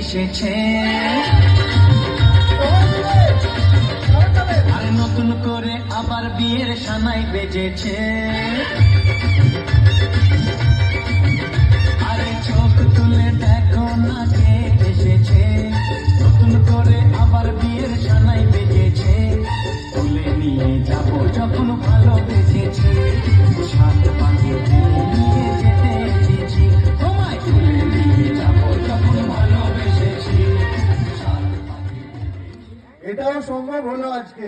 এসেছে। আর নতুন করে আবার বিয়ের সানাই বেজেছে। তুলে দেখো না কে এসেছে। নতুন করে আবার বিয়ের যাব যখন ভালো বেজেছে। এটাও সম্ভব হলো আজকে।